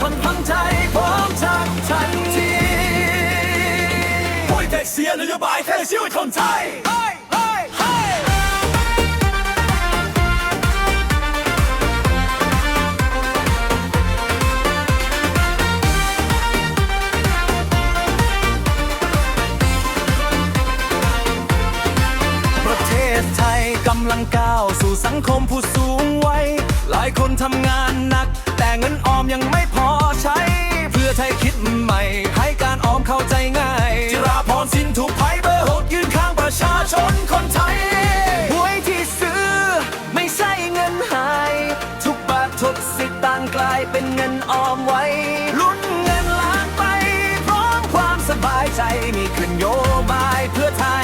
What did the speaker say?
ผ่อนพันใจพร้อมจากทันทีป่วยแต่เสียนโยบายแค่ชีวิตคนไทยเฮ้ยเฮ้ยเฮ้ยประเทศไทยกำลังก้าวสู่สังคมผู้สูงวัยหลายคนทำงานหนัก แต่เงินออมยังไม่พอใช้ เพื่อไทยคิดใหม่ ให้การออมเข้าใจง่ายจิราพรสินถูกไพเบอร์หกยืนข้างประชาชนคนไทยหวยที่ซื้อ ไม่ใช่เงินหาย ทุกบาททุกสิตางค์กลายเป็นเงินออมไว้ลุ้นเงินล้านไปพร้อมความสบายใจมีขึ้นโยบายเพื่อไทย